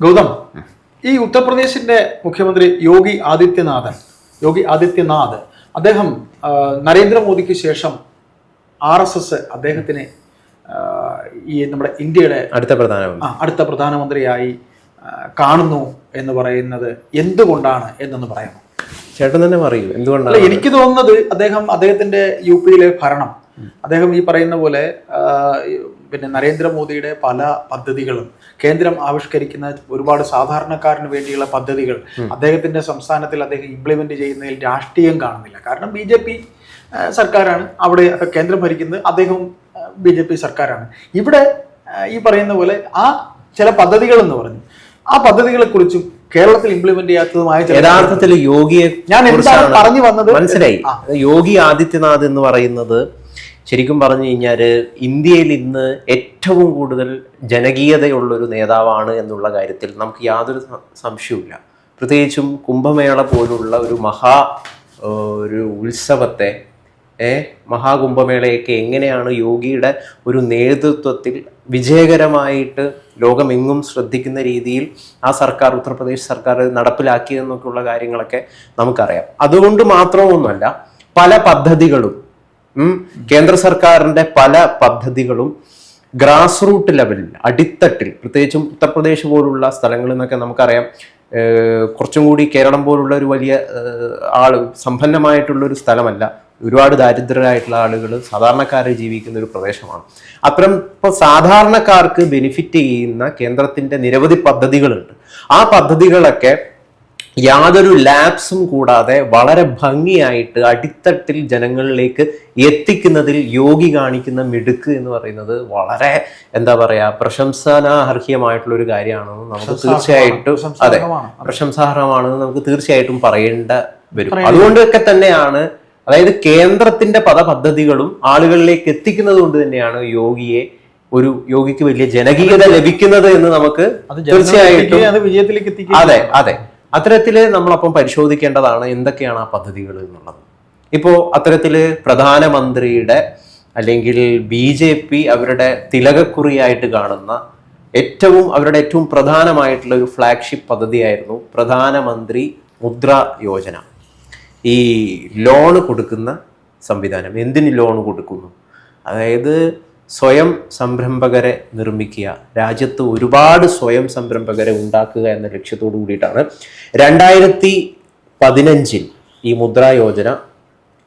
ഗൗതം ഈ ഉത്തർപ്രദേശിന്റെ മുഖ്യമന്ത്രി യോഗി ആദിത്യനാഥൻ യോഗി ആദിത്യനാഥ് അദ്ദേഹം നരേന്ദ്രമോദിക്ക് ശേഷം ആർ എസ് എസ് അദ്ദേഹത്തിന് ഈ നമ്മുടെ ഇന്ത്യയുടെ അടുത്ത പ്രധാനമന്ത്രി. അടുത്ത പ്രധാനമന്ത്രിയായി കാണുന്നു എന്ന് പറയുന്നത് എന്തുകൊണ്ടാണ് എന്നൊന്ന് പറയാമോ? ചേട്ടൻ തന്നെ പറയൂ എന്തുകൊണ്ടാണ്? എനിക്ക് തോന്നുന്നത് അദ്ദേഹം അദ്ദേഹത്തിന്റെ യു പിയിലെ ഭരണം അദ്ദേഹം ഈ പറയുന്ന പോലെ പിന്നെ നരേന്ദ്രമോദിയുടെ പല പദ്ധതികളും കേന്ദ്രം ആവിഷ്കരിക്കുന്ന ഒരുപാട് സാധാരണക്കാരന് വേണ്ടിയുള്ള പദ്ധതികൾ അദ്ദേഹത്തിന്റെ സംസ്ഥാനത്തിൽ അദ്ദേഹം ഇംപ്ലിമെന്റ് ചെയ്യുന്നതിൽ രാഷ്ട്രീയം കാണുന്നില്ല. കാരണം ബി ജെ പി സർക്കാരാണ്. അവിടെ കേന്ദ്രം ഭരിക്കുന്നത് അദ്ദേഹം ബി ജെ പി സർക്കാരാണ്. ഇവിടെ ഈ പറയുന്ന പോലെ ആ ചില പദ്ധതികൾ എന്ന് പറഞ്ഞു. ആ പദ്ധതികളെ കുറിച്ചും കേരളത്തിൽ ഇംപ്ലിമെന്റ് ചെയ്യാത്തതുമായ യഥാർത്ഥത്തിൽ യോഗിയെ ഞാൻ എന്താണ് പറഞ്ഞു വന്നത്? മനസ്സിലായി. യോഗി ആദിത്യനാഥ് എന്ന് പറയുന്നത് ശരിക്കും പറഞ്ഞു കഴിഞ്ഞാൽ ഇന്ത്യയിൽ ഇന്ന് ഏറ്റവും കൂടുതൽ ജനകീയതയുള്ളൊരു നേതാവാണ് എന്നുള്ള കാര്യത്തിൽ നമുക്ക് യാതൊരു സംശയവുമില്ല. പ്രത്യേകിച്ചും കുംഭമേള പോലുള്ള ഒരു മഹാ ഒരു ഉത്സവത്തെ ഏ മഹാകുംഭമേളയൊക്കെ എങ്ങനെയാണ് യോഗിയുടെ ഒരു നേതൃത്വത്തിൽ വിജയകരമായിട്ട് ലോകമെങ്ങും ശ്രദ്ധിക്കുന്ന രീതിയിൽ ആ സർക്കാർ ഉത്തർപ്രദേശ് സർക്കാർ നടപ്പിലാക്കിയെന്നൊക്കെയുള്ള കാര്യങ്ങളൊക്കെ നമുക്കറിയാം. അതുകൊണ്ട് മാത്രമൊന്നുമല്ല പല പദ്ധതികളും കേന്ദ്ര സർക്കാരിന്റെ പല പദ്ധതികളും ഗ്രാസ് റൂട്ട് ലെവലിൽ അടിത്തട്ടിൽ പ്രത്യേകിച്ചും ഉത്തർപ്രദേശ് പോലുള്ള സ്ഥലങ്ങളിൽ നിന്നൊക്കെ നമുക്കറിയാം കുറച്ചും കൂടി കേരളം പോലുള്ള ഒരു വലിയ ആൾ സമ്പന്നമായിട്ടുള്ള ഒരു സ്ഥലമല്ല. ഒരുപാട് ദാരിദ്ര്യരായിട്ടുള്ള ആളുകൾ സാധാരണക്കാരെ ജീവിക്കുന്ന ഒരു പ്രദേശമാണ്. അത്തരം ഇപ്പോൾ സാധാരണക്കാർക്ക് ബെനിഫിറ്റ് ചെയ്യുന്ന കേന്ദ്രത്തിന്റെ നിരവധി പദ്ധതികളുണ്ട്. ആ പദ്ധതികളൊക്കെ യാതൊരു ലാപ്സും കൂടാതെ വളരെ ഭംഗിയായിട്ട് അടിത്തട്ടിൽ ജനങ്ങളിലേക്ക് എത്തിക്കുന്നതിൽ യോഗി കാണിക്കുന്ന മിടുക്ക് എന്ന് പറയുന്നത് വളരെ എന്താ പറയാ പ്രശംസനാർഹ്യമായിട്ടുള്ള ഒരു കാര്യമാണെന്ന് നമുക്ക് തീർച്ചയായിട്ടും അതെ പ്രശംസാർഹമാണ്. പ്രശംസാർഹമാണെന്ന് നമുക്ക് തീർച്ചയായിട്ടും പറയേണ്ട വരും. അതുകൊണ്ടൊക്കെ തന്നെയാണ് അതായത് കേന്ദ്രത്തിന്റെ പദപദ്ധതികളും ആളുകളിലേക്ക് എത്തിക്കുന്നത് കൊണ്ട് തന്നെയാണ് യോഗിയെ ഒരു യോഗിക്ക് വലിയ ജനകീയത ലഭിക്കുന്നത് എന്ന് നമുക്ക് തീർച്ചയായിട്ടും അതെ അതെ. അതെ അത്തരത്തിൽ നമ്മളപ്പം പരിശോധിക്കേണ്ടതാണ് എന്തൊക്കെയാണ് ആ പദ്ധതികൾ എന്നുള്ളത്. ഇപ്പോൾ അത്തരത്തിൽ പ്രധാനമന്ത്രിയുടെ അല്ലെങ്കിൽ ബി ജെ പി അവരുടെ തിലകക്കുറിയായിട്ട് കാണുന്ന ഏറ്റവും അവരുടെ ഏറ്റവും പ്രധാനമായിട്ടുള്ള ഒരു ഫ്ലാഗ്ഷിപ്പ് പദ്ധതിയായിരുന്നു പ്രധാനമന്ത്രി മുദ്ര യോജന. ഈ ലോണ് കൊടുക്കുന്ന സംവിധാനം. എന്തിന് ലോൺ കൊടുക്കുന്നു? അതായത് സ്വയം സംരംഭകരെ നിർമ്മിക്കുക. രാജ്യത്ത് ഒരുപാട് സ്വയം സംരംഭകരെ ഉണ്ടാക്കുക എന്ന ലക്ഷ്യത്തോടു കൂടിയിട്ടാണ്. രണ്ടായിരത്തി പതിനഞ്ചിൽ ഈ മുദ്രാ യോജന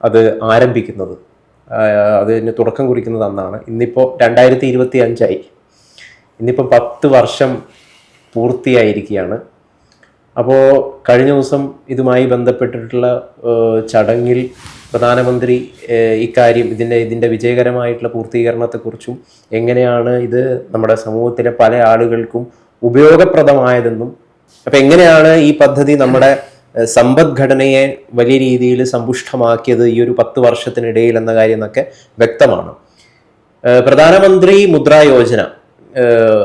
അത് ആരംഭിക്കുന്നത്. അതിന് തുടക്കം കുറിക്കുന്നത് അന്നാണ്. ഇന്നിപ്പോൾ രണ്ടായിരത്തി ഇരുപത്തി അഞ്ചായി ഇന്നിപ്പോൾ പത്ത് വർഷം പൂർത്തിയായിരിക്കുകയാണ്. അപ്പോൾ കഴിഞ്ഞ ദിവസം ഇതുമായി ബന്ധപ്പെട്ടിട്ടുള്ള ചടങ്ങിൽ പ്രധാനമന്ത്രി ഇക്കാര്യം ഇതിന്റെ ഇതിന്റെ വിജയകരമായിട്ടുള്ള പൂർത്തീകരണത്തെക്കുറിച്ചും എങ്ങനെയാണ് ഇത് നമ്മുടെ സമൂഹത്തിലെ പല ആളുകൾക്കും ഉപയോഗപ്രദമായതെന്നും അപ്പം എങ്ങനെയാണ് ഈ പദ്ധതി നമ്മുടെ സമ്പദ്ഘടനയെ വലിയ രീതിയിൽ സമ്പുഷ്ടമാക്കിയത് ഈ ഒരു പത്ത് വർഷത്തിനിടയിൽ എന്ന കാര്യം എന്നൊക്കെ വ്യക്തമാണ് പ്രധാനമന്ത്രി മുദ്രാ യോജന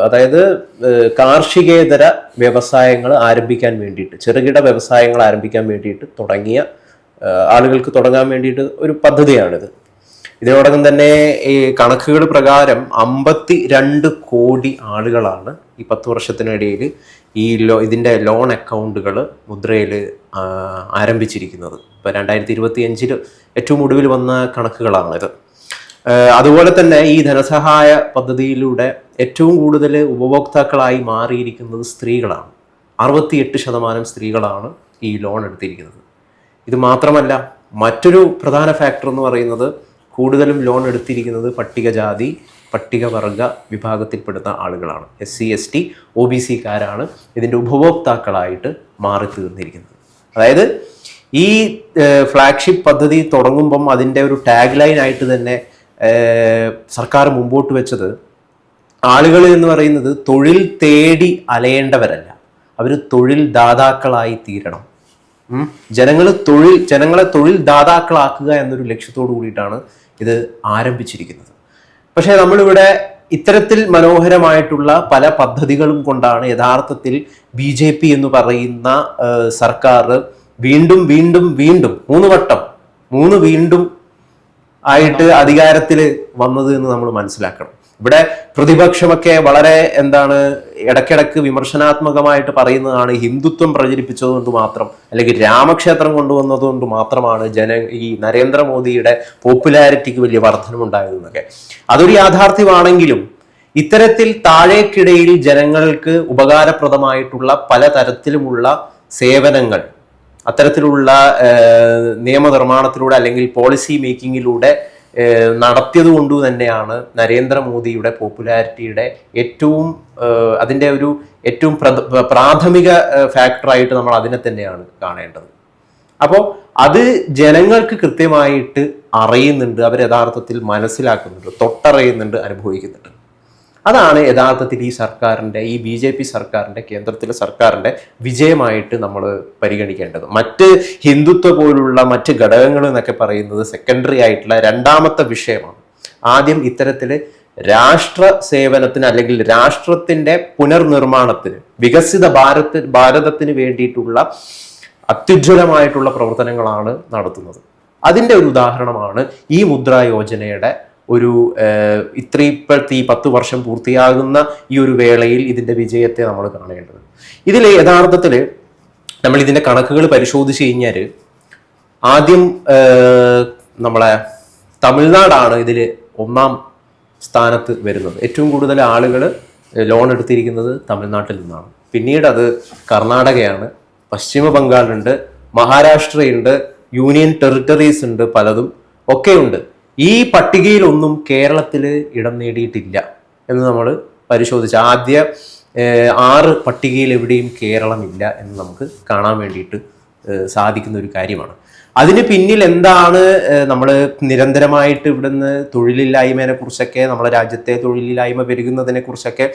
അതായത് കാർഷികേതര വ്യവസായങ്ങൾ ആരംഭിക്കാൻ വേണ്ടിയിട്ട് ചെറുകിട വ്യവസായങ്ങൾ ആരംഭിക്കാൻ വേണ്ടിയിട്ട് തുടങ്ങിയ ആളുകൾക്ക് തുടങ്ങാൻ വേണ്ടിയിട്ട് ഒരു പദ്ധതിയാണിത്. ഇതിനോടകം തന്നെ ഈ കണക്കുകൾ പ്രകാരം അമ്പത്തി രണ്ട് കോടി ആളുകളാണ് ഈ പത്ത് വർഷത്തിനിടയിൽ ഈ ലോ ഇതിന്റെ ലോൺ അക്കൗണ്ടുകൾ മുദ്രയിൽ ആരംഭിച്ചിരിക്കുന്നത്. ഇപ്പോൾ രണ്ടായിരത്തി ഇരുപത്തി അഞ്ചിൽ ഏറ്റവും ഒടുവിൽ വന്ന കണക്കുകളാണിത്. അതുപോലെ തന്നെ ഈ ധനസഹായ പദ്ധതിയിലൂടെ ഏറ്റവും കൂടുതൽ ഉപഭോക്താക്കളായി മാറിയിരിക്കുന്നത് സ്ത്രീകളാണ്. അറുപത്തിയെട്ട് ശതമാനം സ്ത്രീകളാണ് ഈ ലോൺ എടുത്തിരിക്കുന്നത്. ഇത് മാത്രമല്ല മറ്റൊരു പ്രധാന ഫാക്ടർ എന്ന് പറയുന്നത് കൂടുതലും ലോൺ എടുത്തിരിക്കുന്നത് പട്ടികജാതി പട്ടികവർഗ വിഭാഗത്തിൽപ്പെടുന്ന ആളുകളാണ്. S C S T O B സിക്കാരാണ് ഇതിന്റെ ഉപഭോക്താക്കളായിട്ട് മാറി തീർന്നിരിക്കുന്നത് അതായത് ഈ ഫ്ലാഗ്ഷിപ്പ് പദ്ധതി തുടങ്ങുമ്പം അതിന്റെ ഒരു ടാഗ് ലൈൻ ആയിട്ട് തന്നെ സർക്കാർ മുമ്പോട്ട് വെച്ചത് ആളുകൾ എന്ന് പറയുന്നത് തൊഴിൽ തേടി അലയേണ്ടവരല്ല. അവർ തൊഴിൽ ദാതാക്കളായി തീരണം. ജനങ്ങൾ തൊഴിൽ ജനങ്ങളെ തൊഴിൽ ദാതാക്കളാക്കുക എന്നൊരു ലക്ഷ്യത്തോടു കൂടിയിട്ടാണ് ഇത് ആരംഭിച്ചിരിക്കുന്നത്. പക്ഷേ നമ്മളിവിടെ ഇത്തരത്തിൽ മനോഹരമായിട്ടുള്ള പല പദ്ധതികളും കൊണ്ടാണ് യഥാർത്ഥത്തിൽ ബി ജെ പി എന്ന് പറയുന്ന സർക്കാർ വീണ്ടും വീണ്ടും വീണ്ടും മൂന്ന് വട്ടം മൂന്ന് വീണ്ടും ആയിട്ട് അധികാരത്തിൽ വന്നത് എന്ന് നമ്മൾ മനസ്സിലാക്കണം. ഇവിടെ പ്രതിപക്ഷമൊക്കെ വളരെ എന്താണ് ഇടയ്ക്കിടയ്ക്ക് വിമർശനാത്മകമായിട്ട് പറയുന്നതാണ് ഹിന്ദുത്വം പ്രചരിപ്പിച്ചതുകൊണ്ട് മാത്രം അല്ലെങ്കിൽ രാമക്ഷേത്രം കൊണ്ടുവന്നതുകൊണ്ട് മാത്രമാണ് ജന ഈ നരേന്ദ്രമോദിയുടെ പോപ്പുലാരിറ്റിക്ക് വലിയ വർധനമുണ്ടായതെന്നൊക്കെ അതൊരു യാഥാർത്ഥ്യമാണെങ്കിലും ഇത്തരത്തിൽ താഴേക്കിടയിൽ ജനങ്ങൾക്ക് ഉപകാരപ്രദമായിട്ടുള്ള പലതരത്തിലുമുള്ള സേവനങ്ങൾ അത്തരത്തിലുള്ള നിയമനിർമ്മാണത്തിലൂടെ അല്ലെങ്കിൽ പോളിസി മേക്കിങ്ങിലൂടെ നടത്തിയത് കൊണ്ട് തന്നെയാണ് നരേന്ദ്രമോദിയുടെ പോപ്പുലാരിറ്റിയുടെ ഏറ്റവും അതിന്റെ ഒരു ഏറ്റവും പ്രാഥമിക ഫാക്ടറായിട്ട് നമ്മൾ അതിനെ തന്നെയാണ് കാണേണ്ടത്. അപ്പോൾ അത് ജനങ്ങൾക്ക് കൃത്യമായിട്ട് അറിയുന്നുണ്ട് അവർ യഥാർത്ഥത്തിൽ മനസ്സിലാക്കുന്നുണ്ട് തൊട്ടറിയുന്നുണ്ട് അനുഭവിക്കുന്നുണ്ട്. അതാണ് യഥാർത്ഥത്തിൽ ഈ സർക്കാരിന്റെ ഈ ബി ജെ പി സർക്കാരിന്റെ കേന്ദ്രത്തിലെ സർക്കാരിന്റെ വിജയമായിട്ട് നമ്മൾ പരിഗണിക്കേണ്ടത്. മറ്റ് ഹിന്ദുത്വ പോലുള്ള മറ്റ് ഘടകങ്ങൾ എന്നൊക്കെ പറയുന്നത് സെക്കൻഡറി ആയിട്ടുള്ള രണ്ടാമത്തെ വിഷയമാണ്. ആദ്യം ഇത്തരത്തിൽ രാഷ്ട്ര സേവനത്തിന് അല്ലെങ്കിൽ രാഷ്ട്രത്തിന്റെ പുനർനിർമ്മാണത്തിന് വികസിത ഭാരത ഭാരതത്തിന് വേണ്ടിയിട്ടുള്ള അത്യുജ്വലമായിട്ടുള്ള പ്രവർത്തനങ്ങളാണ് നടത്തുന്നത്. അതിന്റെ ഒരു ഉദാഹരണമാണ് ഈ മുദ്രാ യോജനയുടെ ഒരു ഇത്ര ഇപ്പോഴത്തെ ഈ പത്ത് വർഷം പൂർത്തിയാകുന്ന ഈ ഒരു വേളയിൽ ഇതിന്റെ വിജയത്തെ നമ്മൾ കാണേണ്ടത്. ഇതിൽ യഥാർത്ഥത്തിൽ നമ്മൾ ഇതിന്റെ കണക്കുകൾ പരിശോധിച്ച് കഴിഞ്ഞാൽ ആദ്യം നമ്മളെ തമിഴ്നാടാണ് ഇതിൽ ഒന്നാം സ്ഥാനത്ത് വരുന്നത്. ഏറ്റവും കൂടുതൽ ആളുകൾ ലോൺ എടുത്തിരിക്കുന്നത് തമിഴ്നാട്ടിൽ നിന്നാണ്. പിന്നീട് അത് കർണാടകയാണ് പശ്ചിമ ബംഗാളുണ്ട് മഹാരാഷ്ട്രയുണ്ട് യൂണിയൻ ടെറിട്ടറീസ് ഉണ്ട് പലതും ഒക്കെയുണ്ട്. ഈ പട്ടികയിലൊന്നും കേരളത്തിൽ ഇടം നേടിയിട്ടില്ല എന്ന് നമ്മൾ പരിശോധിച്ച് ആദ്യ ആറ് പട്ടികയിൽ എവിടെയും കേരളമില്ല എന്ന് നമുക്ക് കാണാൻ വേണ്ടിയിട്ട് സാധിക്കുന്ന ഒരു കാര്യമാണ്. അതിന് പിന്നിൽ എന്താണ് നമ്മൾ നിരന്തരമായിട്ട് ഇവിടുന്ന് തൊഴിലില്ലായ്മയെ കുറിച്ചൊക്കെ നമ്മുടെ രാജ്യത്തെ തൊഴിലില്ലായ്മ പെരുകുന്നതിനെ കുറിച്ചൊക്കെ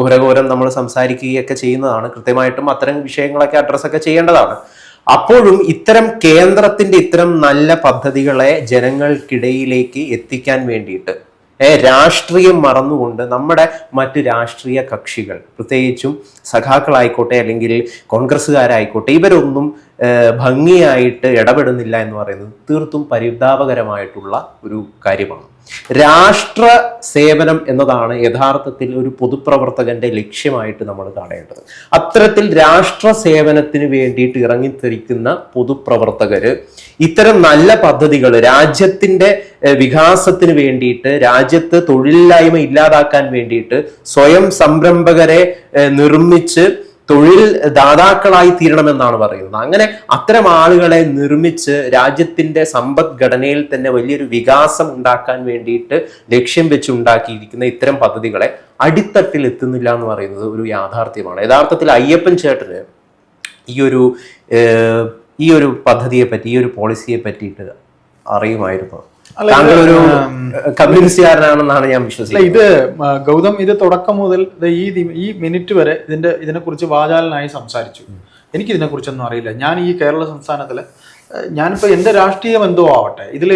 ഘോരഘോരം നമ്മൾ സംസാരിക്കുകയൊക്കെ ചെയ്യുന്നതാണ്. കൃത്യമായിട്ടും അത്തരം വിഷയങ്ങളൊക്കെ അഡ്രസ്സൊക്കെ ചെയ്യേണ്ടതാണ്. അപ്പോഴും ഇത്തരം കേന്ദ്രത്തിന്റെ ഇത്തരം നല്ല പദ്ധതികളെ ജനങ്ങൾക്കിടയിലേക്ക് എത്തിക്കാൻ വേണ്ടിയിട്ട് രാഷ്ട്രീയം മറന്നുകൊണ്ട് നമ്മുടെ മറ്റ് രാഷ്ട്രീയ കക്ഷികൾ പ്രത്യേകിച്ചും സഖാക്കളായിക്കോട്ടെ അല്ലെങ്കിൽ കോൺഗ്രസ്സുകാരായിക്കോട്ടെ ഇവരൊന്നും ഭംഗിയായിട്ട് ഇടപെടുന്നില്ല എന്ന് പറയുന്നത് തീർത്തും പരിതാപകരമായിട്ടുള്ള ഒരു കാര്യമാണ്. രാഷ്ട്ര സേവനം എന്നതാണ് യഥാർത്ഥത്തിൽ ഒരു പൊതുപ്രവർത്തകന്റെ ലക്ഷ്യമായിട്ട് നമ്മൾ കാണേണ്ടത്. അത്തരത്തിൽ രാഷ്ട്ര സേവനത്തിന് വേണ്ടിയിട്ട് ഇറങ്ങിത്തിരിക്കുന്ന പൊതുപ്രവർത്തകര് ഇത്തരം നല്ല പദ്ധതികൾ രാജ്യത്തിന്റെ വികാസത്തിന് വേണ്ടിയിട്ട് രാജ്യത്ത് തൊഴിലില്ലായ്മ ഇല്ലാതാക്കാൻ വേണ്ടിയിട്ട് സ്വയം സംരംഭകരെ നിർമ്മിച്ച് തൊഴിൽ ദാതാക്കളായി തീരണമെന്നാണ് പറയുന്നത്. അങ്ങനെ അത്തരം ആളുകളെ നിർമ്മിച്ച് രാജ്യത്തിന്റെ സമ്പദ്ഘടനയിൽ തന്നെ വലിയൊരു വികാസം ഉണ്ടാക്കാൻ വേണ്ടിയിട്ട് ലക്ഷ്യം വെച്ച് ഉണ്ടാക്കിയിരിക്കുന്ന ഇത്തരം പദ്ധതികളെ അടിത്തട്ടിൽ എത്തുന്നില്ല എന്ന് പറയുന്നത് ഒരു യാഥാർത്ഥ്യമാണ്. യഥാർത്ഥത്തിൽ അയ്യപ്പൻ ചേട്ടന് ഈ ഒരു ഈ ഒരു പദ്ധതിയെ പറ്റി ഈ ഒരു പോളിസിയെ പറ്റിയിട്ട് അറിയുമായിരുന്നു. താങ്കൾ ഒരു കമ്മ്യൂണിസ്റ്റുകാരനാണെന്നാണ് ഞാൻ വിശ്വസിക്കുന്നത്. ഇത് ഗൗതം ഇത് തുടക്കം മുതൽ ഈ ഈ മിനിറ്റ് വരെ ഇതിന്റെ ഇതിനെക്കുറിച്ച് വാചാലനായി സംസാരിച്ചു. എനിക്ക് ഇതിനെക്കുറിച്ചൊന്നും അറിയില്ല. ഞാൻ ഈ കേരള സംസ്ഥാനത്തിൽ ഞാനിപ്പോ എന്റെ രാഷ്ട്രീയം എന്തോ ആവട്ടെ. ഇതിൽ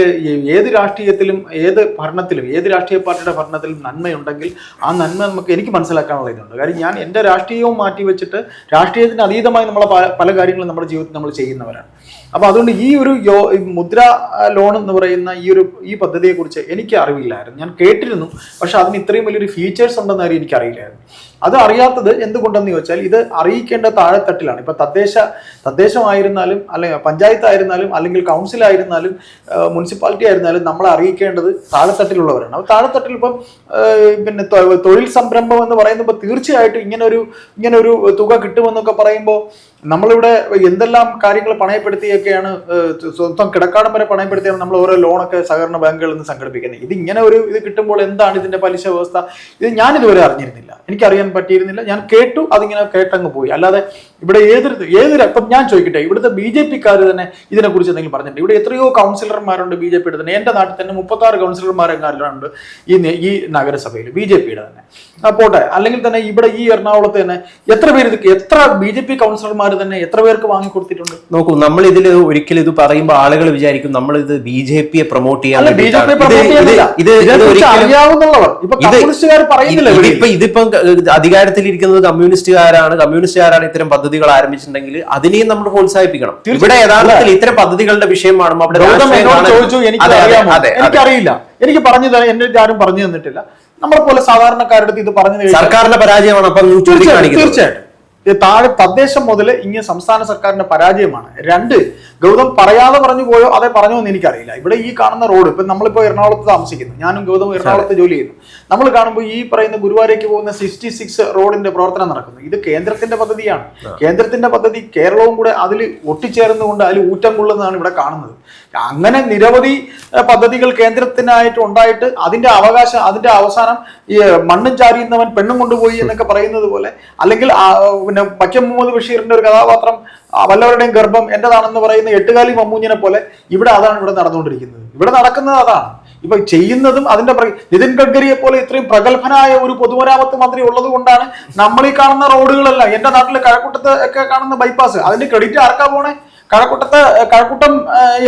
ഏത് രാഷ്ട്രീയത്തിലും ഏത് ഭരണത്തിലും ഏത് രാഷ്ട്രീയ പാർട്ടിയുടെ ഭരണത്തിലും നന്മയുണ്ടെങ്കിൽ ആ നന്മ നമുക്ക് എനിക്ക് മനസ്സിലാക്കാനുള്ള ഇതുണ്ട്. കാര്യം ഞാൻ എന്റെ രാഷ്ട്രീയവും മാറ്റി വെച്ചിട്ട് രാഷ്ട്രീയത്തിന് അതീതമായി നമ്മളെ പല കാര്യങ്ങളും നമ്മുടെ ജീവിതത്തിൽ നമ്മൾ ചെയ്യുന്നവരാണ്. അപ്പോൾ അതുകൊണ്ട് ഈ ഒരു മുദ്ര ലോൺ എന്ന് പറയുന്ന ഈ ഒരു ഈ പദ്ധതിയെ കുറിച്ച് എനിക്ക് അറിവില്ലായിരുന്നു. ഞാൻ കേട്ടിരുന്നു പക്ഷെ അതിന് ഇത്രയും വലിയൊരു ഫീച്ചേഴ്സ് ഉണ്ടെന്ന കാര്യം എനിക്ക് അറിയില്ലായിരുന്നു അത് അറിയാത്തത് എന്തുകൊണ്ടെന്ന് ചോദിച്ചാൽ ഇത് അറിയിക്കേണ്ട താഴെത്തട്ടിലാണ്. ഇപ്പൊ തദ്ദേശ തദ്ദേശമായിരുന്നാലും അല്ലെങ്കിൽ പഞ്ചായത്ത് ആയിരുന്നാലും അല്ലെങ്കിൽ കൗൺസിൽ ആയിരുന്നാലും മുനിസിപ്പാലിറ്റി ആയിരുന്നാലും നമ്മളെ അറിയിക്കേണ്ടത് താഴെത്തട്ടിലുള്ളവരാണ്. അപ്പോൾ താഴെത്തട്ടിൽ ഇപ്പം പിന്നെ തൊഴിൽ സംരംഭം എന്ന് പറയുമ്പോൾ തീർച്ചയായിട്ടും ഇങ്ങനെ ഒരു ഇങ്ങനെ ഒരു തുക കിട്ടുമെന്നൊക്കെ പറയുമ്പോൾ നമ്മളിവിടെ എന്തെല്ലാം കാര്യങ്ങൾ പണയപ്പെടുത്തിയൊക്കെയാണ് സ്വന്തം കിടക്കാടം വരെ പണയപ്പെടുത്തിയാണ് നമ്മൾ ഓരോ ലോണൊക്കെ സഹകരണ ബാങ്കുകളിൽ നിന്ന് സംഘടിപ്പിക്കുന്നത്. ഇത് ഇങ്ങനെ ഒരു ഇത് കിട്ടുമ്പോൾ എന്താണ് ഇതിന്റെ പലിശ വ്യവസ്ഥ? ഇത് ഞാൻ ഇതുവരെ അറിഞ്ഞിരുന്നില്ല. എനിക്കറിയാൻ പറ്റിയിരുന്നില്ല. ഞാൻ കേട്ടു അതിങ്ങനെ കേട്ടങ്ങ് പോയി. അല്ലാതെ ഇവിടെ ഏതൊരു ഏതൊരു ഇപ്പം ഞാൻ ചോദിക്കട്ടെ ഇവിടുത്തെ ബി ജെ പിക്കാർ തന്നെ ഇതിനെക്കുറിച്ച് എന്തെങ്കിലും പറഞ്ഞിട്ടുണ്ട്? ഇവിടെ എത്രയോ കൗൺസിലർമാരുണ്ട് ബി ജെ പിയുടെ തന്നെ. എന്റെ നാട്ടിൽ തന്നെ മുപ്പത്താറ് കൗൺസിലർമാരെങ്ങാണ്ട് ഈ ഈ നഗരസഭയിൽ ബി ജെ പിയുടെ തന്നെ. അപ്പോട്ടെ പോട്ടെ. അല്ലെങ്കിൽ തന്നെ ഇവിടെ ഈ എറണാകുളത്ത് തന്നെ എത്ര പേര് ഇത് എത്ര ബി ജെ പി കൗൺസിലർമാർ തന്നെ എത്ര പേർക്ക് വാങ്ങി വാങ്ങിക്കൊടുത്തിട്ടുണ്ട് നോക്കൂ നമ്മൾ ഇതിൽ ഒരിക്കലും ഇത് പറയുമ്പോൾ ആളുകൾ വിചാരിക്കും നമ്മൾ ഇത് ബി ജെ പിയെ പ്രൊമോട്ട് ചെയ്യാൻ. ഇതിപ്പോ അധികാരത്തിലിരിക്കുന്നത് കമ്മ്യൂണിസ്റ്റുകാരാണ്. കമ്മ്യൂണിസ്റ്റുകാരാണ് ഇത്തരം പദ്ധതികൾ ആരംഭിച്ചിട്ടുണ്ടെങ്കിൽ അതിനെയും നമ്മൾ പ്രോത്സാഹിപ്പിക്കണം. ഇവിടെ യഥാർത്ഥത്തിൽ ഇത്തരം പദ്ധതികളുടെ വിഷയമാണ് അവിടെ. എനിക്കറിയില്ല. എനിക്ക് പറഞ്ഞു തരാൻ എന്റെ ആരും പറഞ്ഞു തന്നിട്ടില്ല. നമ്മളെ പോലെ സാധാരണക്കാരുടെ ഇത് പറഞ്ഞു സർക്കാരിന്റെ പരാജയമാണ് അപ്പൊ തീർച്ചയായിട്ടും. താഴെ തദ്ദേശം മുതൽ ഇങ്ങനെ സംസ്ഥാന സർക്കാരിന്റെ പരാജയമാണ്. രണ്ട് ഗൗതം പറയാതെ പറഞ്ഞു പോയോ? അതെ പറഞ്ഞോ എന്ന് എനിക്കറിയില്ല. ഇവിടെ ഈ കാണുന്ന റോഡ് ഇപ്പൊ നമ്മളിപ്പോ എറണാകുളത്ത് താമസിക്കുന്നു. ഞാനും ഗൗതം എറണാകുളത്ത് ജോലി ചെയ്യുന്നു. നമ്മൾ കാണുമ്പോൾ ഈ പറയുന്ന ഗുരുവാരേക്ക് പോകുന്ന സിക്സ്റ്റി സിക്സ് റോഡിന്റെ പ്രവർത്തനം നടക്കുന്നു. ഇത് കേന്ദ്രത്തിന്റെ പദ്ധതിയാണ്. കേന്ദ്രത്തിന്റെ പദ്ധതി കേരളവും കൂടെ അതിൽ ഒട്ടിച്ചേർന്നുകൊണ്ട് അതിൽ ഊറ്റം കൊള്ളുന്നതാണ് ഇവിടെ കാണുന്നത്. അങ്ങനെ നിരവധി പദ്ധതികൾ കേന്ദ്രത്തിനായിട്ട് ഉണ്ടായിട്ട് അതിന്റെ അവകാശം അതിന്റെ അവസാനം ഈ മണ്ണും ചാരിയുന്നവൻ പെണ്ണും കൊണ്ടുപോയി എന്നൊക്കെ പറയുന്നത് പോലെ അല്ലെങ്കിൽ പിന്നെ വക്കം മുഹമ്മദ് ബഷീറിന്റെ ഒരു കഥാപാത്രം വല്ലവരുടെയും ഗർഭം എന്റേതാണെന്ന് പറയുന്ന എട്ടുകാലി മമ്മൂഞ്ഞിനെ പോലെ ഇവിടെ അതാണ് ഇവിടെ നടന്നുകൊണ്ടിരിക്കുന്നത്. ഇവിടെ നടക്കുന്നത് അതാണ്. ഇപ്പൊ ചെയ്യുന്നതും അതിന്റെ നിതിൻ ഗഡ്കരിയെ പോലെ ഇത്രയും പ്രഗത്ഭനായ ഒരു പൊതുമരാമത്ത് മന്ത്രി ഉള്ളത് കൊണ്ടാണ് നമ്മൾ ഈ കാണുന്ന റോഡുകളല്ല എന്റെ നാട്ടിലെ കഴക്കൂട്ടത്ത് ഒക്കെ കാണുന്ന ബൈപ്പാസ് അതിന്റെ ക്രെഡിറ്റ് ആർക്കാ പോണേ? കഴക്കൂട്ടത്ത് Kazhakkoottam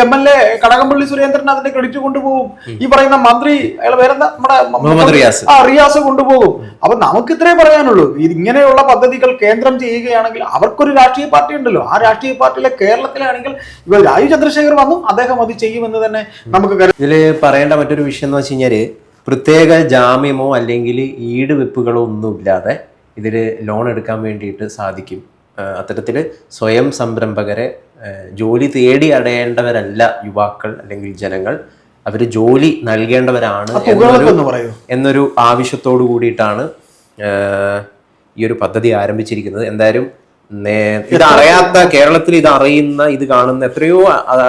M L A Kadakampally Surendran അതിന്റെ ക്രെഡിറ്റ് കൊണ്ടുപോകും. ഈ പറയുന്ന മന്ത്രി അയാൾ വേറെന്താ നമ്മുടെ റിയാസ്. ആ റിയാസ് കൊണ്ടുപോകും. അപ്പൊ നമുക്ക് ഇത്രേ പറയാനുള്ളൂ ഇങ്ങനെയുള്ള പദ്ധതികൾ കേന്ദ്രം ചെയ്യുകയാണെങ്കിൽ അവർക്കൊരു രാഷ്ട്രീയ പാർട്ടി ഉണ്ടല്ലോ. ആ രാഷ്ട്രീയ പാർട്ടിയിലെ കേരളത്തിലാണെങ്കിൽ ഇവർ രാജു ചന്ദ്രശേഖർ വന്നു അദ്ദേഹം അത് ചെയ്യുമെന്ന് തന്നെ നമുക്ക് ഇതിൽ പറയേണ്ട മറ്റൊരു വിഷയം എന്ന് വെച്ച് കഴിഞ്ഞാൽ പ്രത്യേക ജാമ്യമോ അല്ലെങ്കിൽ ഈട് വെപ്പുകളോ ഒന്നുമില്ലാതെ ഇതിൽ ലോൺ എടുക്കാൻ വേണ്ടിയിട്ട് സാധിക്കും. അത്തരത്തിൽ സ്വയം സംരംഭകരെ ജോലി തേടി അടയേണ്ടവരല്ല യുവാക്കൾ അല്ലെങ്കിൽ ജനങ്ങൾ. അവർ ജോലി നൽകേണ്ടവരാണ് എന്നൊരു ആവശ്യത്തോടു കൂടിയിട്ടാണ് ഈ ഒരു പദ്ധതി ആരംഭിച്ചിരിക്കുന്നത്. എന്തായാലും ഇതറിയാത്ത കേരളത്തിൽ ഇത് അറിയുന്ന ഇത് കാണുന്ന എത്രയോ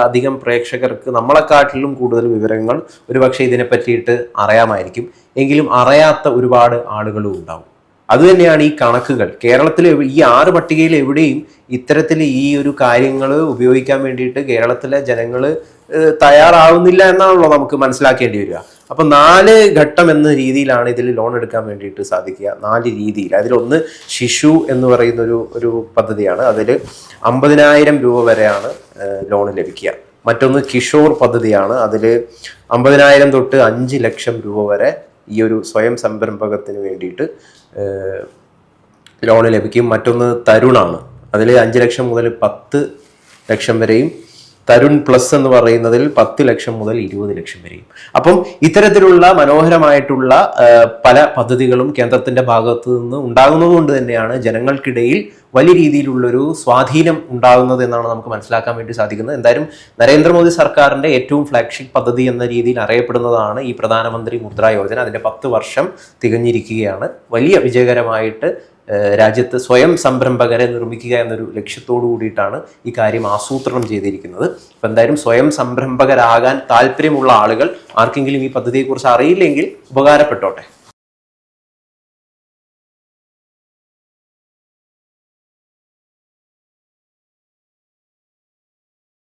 അധികം പ്രേക്ഷകർക്ക് നമ്മളെക്കാട്ടിലും കൂടുതൽ വിവരങ്ങൾ ഒരുപക്ഷെ ഇതിനെ പറ്റിയിട്ട് അറിയാമായിരിക്കും. എങ്കിലും അറിയാത്ത ഒരുപാട് ആളുകളും ഉണ്ടാവും. അതുതന്നെയാണ് ഈ കണക്കുകൾ. കേരളത്തിൽ ഈ ആറ് പട്ടികയിൽ എവിടെയും ഇത്തരത്തിൽ ഈ ഒരു കാര്യങ്ങൾ ഉപയോഗിക്കാൻ വേണ്ടിയിട്ട് കേരളത്തിലെ ജനങ്ങൾ തയ്യാറാവുന്നില്ല എന്നാണല്ലോ നമുക്ക് മനസ്സിലാക്കേണ്ടി വരിക. അപ്പൊ നാല് ഘട്ടം എന്ന രീതിയിലാണ് ഇതിൽ ലോൺ എടുക്കാൻ വേണ്ടിയിട്ട് സാധിക്കുക. നാല് രീതിയിൽ. അതിലൊന്ന് ശിശു എന്ന് പറയുന്ന ഒരു ഒരു പദ്ധതിയാണ്. അതിൽ അമ്പതിനായിരം രൂപ വരെയാണ് ലോൺ ലഭിക്കുക. മറ്റൊന്ന് കിഷോർ പദ്ധതിയാണ്. അതിൽ അമ്പതിനായിരം തൊട്ട് അഞ്ച് ലക്ഷം രൂപ വരെ ഈ ഒരു സ്വയം സംരംഭകത്തിന് വേണ്ടിയിട്ട് ലോൺ ലഭിക്കും. മറ്റൊന്ന് തരുണാണ്. അതിൽ അഞ്ച് ലക്ഷം മുതൽ പത്ത് ലക്ഷം വരെയും തരുൺ പ്ലസ് എന്ന് പറയുന്നതിൽ പത്ത് ലക്ഷം മുതൽ ഇരുപത് ലക്ഷം വരെയും. അപ്പം ഇത്തരത്തിലുള്ള മനോഹരമായിട്ടുള്ള പല പദ്ധതികളും കേന്ദ്രത്തിന്റെ ഭാഗത്ത് നിന്ന് ഉണ്ടാകുന്നത് കൊണ്ട് തന്നെയാണ് ജനങ്ങൾക്കിടയിൽ വലിയ രീതിയിലുള്ളൊരു സ്വാധീനം ഉണ്ടാകുന്നത് എന്നാണ് നമുക്ക് മനസ്സിലാക്കാൻ വേണ്ടി സാധിക്കുന്നത്. എന്തായാലും നരേന്ദ്രമോദി സർക്കാരിന്റെ ഏറ്റവും ഫ്ലാഗ്ഷിപ്പ് പദ്ധതി എന്ന രീതിയിൽ അറിയപ്പെടുന്നതാണ് ഈ പ്രധാനമന്ത്രി മുദ്ര യോജന. അതിന്റെ പത്ത് വർഷം തികഞ്ഞിരിക്കുകയാണ്. വലിയ വിജയകരമായിട്ട് രാജ്യത്ത് സ്വയം സംരംഭകരെ നിർമ്മിക്കുക എന്നൊരു ലക്ഷ്യത്തോടു കൂടിയിട്ടാണ് ഈ കാര്യം ആസൂത്രണം ചെയ്തിരിക്കുന്നത്. അപ്പം എന്തായാലും സ്വയം സംരംഭകരാകാൻ താല്പര്യമുള്ള ആളുകൾ ആർക്കെങ്കിലും ഈ പദ്ധതിയെക്കുറിച്ച് അറിയില്ലെങ്കിൽ ഉപകാരപ്പെട്ടോട്ടെ.